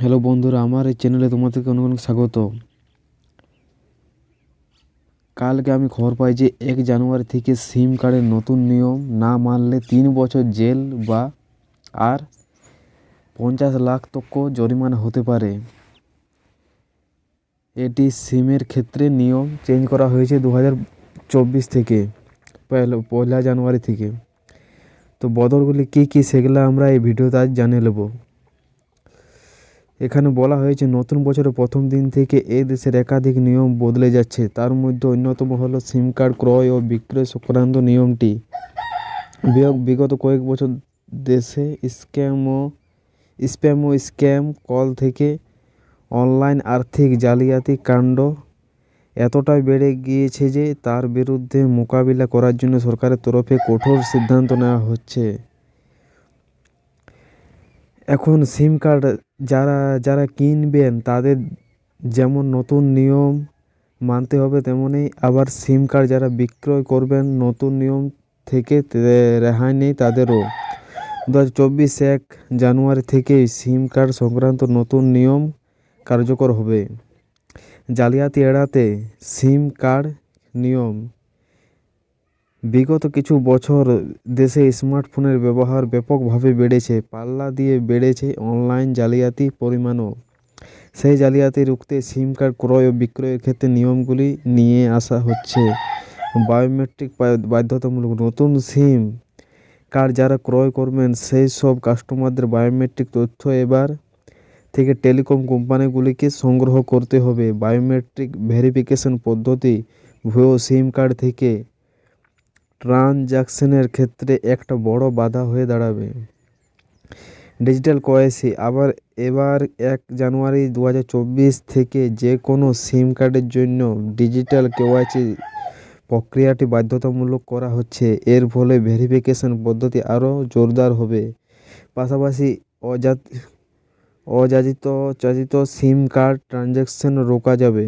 Hello বন্ধুরা, আমার এই চ্যানেলে তোমাদেরকে অনেক অনেক স্বাগত। কালকে আমি খবর পাই যে এক জানুয়ারি থেকে সিম কার্ডের নতুন নিয়ম না মানলে তিন বছর জেল বা আর পঞ্চাশ লাখ তক জরিমানা হতে পারে। এটি সিমের ক্ষেত্রে নিয়ম চেঞ্জ করা হয়েছে দু হাজার চব্বিশ থেকে পয়লা জানুয়ারি থেকে। তো বদলগুলি কী কী সেগুলো আমরা এই ভিডিওতে আজ জানিয়ে নেব। এখানে বলা হয়েছে, নতুন বছরের প্রথম দিন থেকে এ দেশের একাধিক নিয়ম বদলে যাচ্ছে। তার মধ্যে অন্যতম হলো সিম কার্ড ক্রয় ও বিক্রয় সংক্রান্ত নিয়মটি। বিগত কয়েক বছর দেশে স্ক্যাম ও, স্প্যাম ও স্ক্যাম কল থেকে অনলাইন আর্থিক জালিয়াতি কাণ্ড এতটাই বেড়ে গিয়েছে যে তার বিরুদ্ধে মোকাবিলা করার জন্য সরকারের তরফে কঠোর সিদ্ধান্ত নেওয়া হচ্ছে। এখন সিম কার্ড যারা যারা কিনবেন, তাদের যেমন নতুন নিয়ম মানতে হবে, তেমনই আবার সিম কার্ড যারা বিক্রয় করবেন, নতুন নিয়ম থেকে রেহাই নেই তাদেরও। দু হাজার চব্বিশ এক জানুয়ারি থেকেই সিম কার্ড সংক্রান্ত নতুন নিয়ম কার্যকর হবে। জালিয়াতি এড়াতে সিম কার্ড নিয়ম বিগত কিছু বছর দেশে স্মার্টফোনের ব্যবহার ব্যাপকভাবে বেড়েছে। পাল্লা দিয়ে বেড়েছে অনলাইন জালিয়াতি পরিমাণও। সেই জালিয়াতি রুখতে সিম কার্ড ক্রয় ও বিক্রয়ের ক্ষেত্রে নিয়মগুলি নিয়ে আসা হচ্ছে। বায়োমেট্রিক বাধ্যতামূলক নতুন সিম কার্ড যারা ক্রয় করবেন, সেই সব কাস্টমারদের বায়োমেট্রিক তথ্য এবার থেকে টেলিকম কোম্পানিগুলিকে সংগ্রহ করতে হবে। বায়োমেট্রিক ভেরিফিকেশন পদ্ধতি ভুয়ো সিম কার্ড থেকে ট্রানজাকশনের ক্ষেত্রে একটা বড় বাধা হয়ে দাঁড়াবে। ডিজিটাল কয়েসি আবার এবার এক জানুয়ারি দু হাজার চব্বিশ থেকে যে কোনো সিম কার্ডের জন্য ডিজিটাল কেওয়াইসি প্রক্রিয়াটি বাধ্যতামূলক করা হচ্ছে। এর ফলে ভেরিফিকেশন পদ্ধতি আরও জোরদার হবে। পাশাপাশি অজাত অযাচিত চাচিত সিম কার্ড ট্রানজ্যাকশন রোকা যাবে।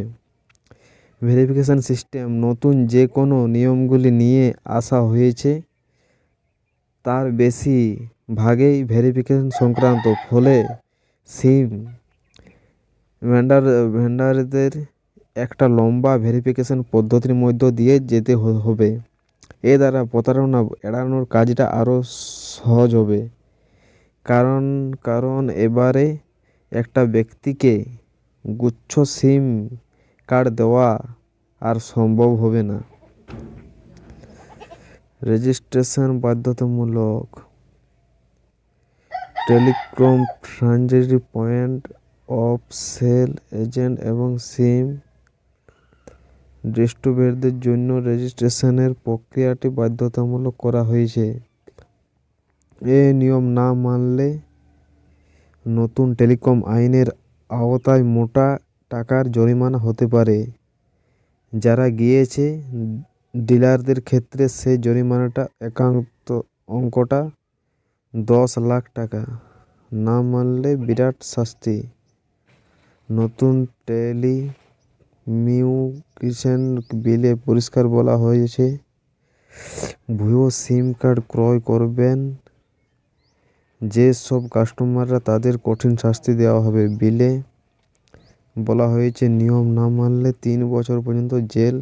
ভেরিফিকেশন সিস্টেম নতুন যে কোনো নিয়মগুলি নিয়ে আসা হয়েছে, তার বেশি ভাগেই ভেরিফিকেশন সংক্রান্ত, ফলে সিম ভেন্ডার, ভেন্ডারদের একটা লম্বা ভেরিফিকেশন পদ্ধতির মধ্য দিয়ে যেতে হবে। এ দ্বারা প্রতারণা এড়ানোর কাজটা আরও সহজ হবে। কারণ কারণ এবারে একটা ব্যক্তিকে গুচ্ছ সিম কার্ড দেওয়া আর সম্ভব হবে না। রেজিস্ট্রেশন বাধ্যতামূলক। Telecom franchise point of sale agent এবং সিম ডিস্ট্রিবিউটরদের জন্য রেজিস্ট্রেশনের প্রক্রিয়াটি বাধ্যতামূলক করা হয়েছে। এ নিয়ম না মানলে নতুন টেলিকম আইনের আওতায় মোটা টাকার জরিমানা হতে পারে। যারা গিয়েছে, ডিলারদের ক্ষেত্রে সেই জরিমানাটা একান্ত অঙ্কটা দশ লাখ টাকা। না মানলে বিরাট শাস্তি। নতুন টেলি মিউকিশন বিলে পরিষ্কার বলা হয়েছে, ভুয়ো সিম কার্ড ক্রয় করবেন। যে সব কাস্টমাররা তাদের কঠিন শাস্তি দেওয়া হবে, বিলে বলা হয়েছে, নিয়ম না মানলে তিন বছর পর্যন্ত জেল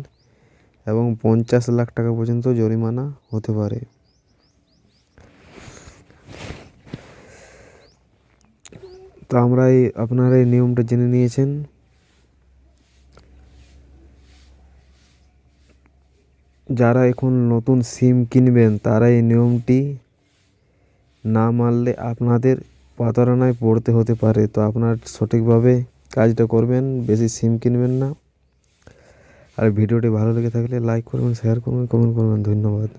এবং পঞ্চাশ লাখ টাকা পর্যন্ত জরিমানা হতে পারে। তো আমরা এই আপনারা এই নিয়মটা জেনে নিয়েছেন। যারা এখন নতুন সিম কিনবেন, তারা এই নিয়মটি না মানলে আপনাদের প্রতারণায় পড়তে হতে পারে। তো আপনার সঠিকভাবে কাজটা করবেন, বেশি সিম কিনবেন না। আর ভিডিওটি ভালো লেগে থাকলে লাইক করবেন শেয়ার করবেন কমেন্ট করবেন। ধন্যবাদ।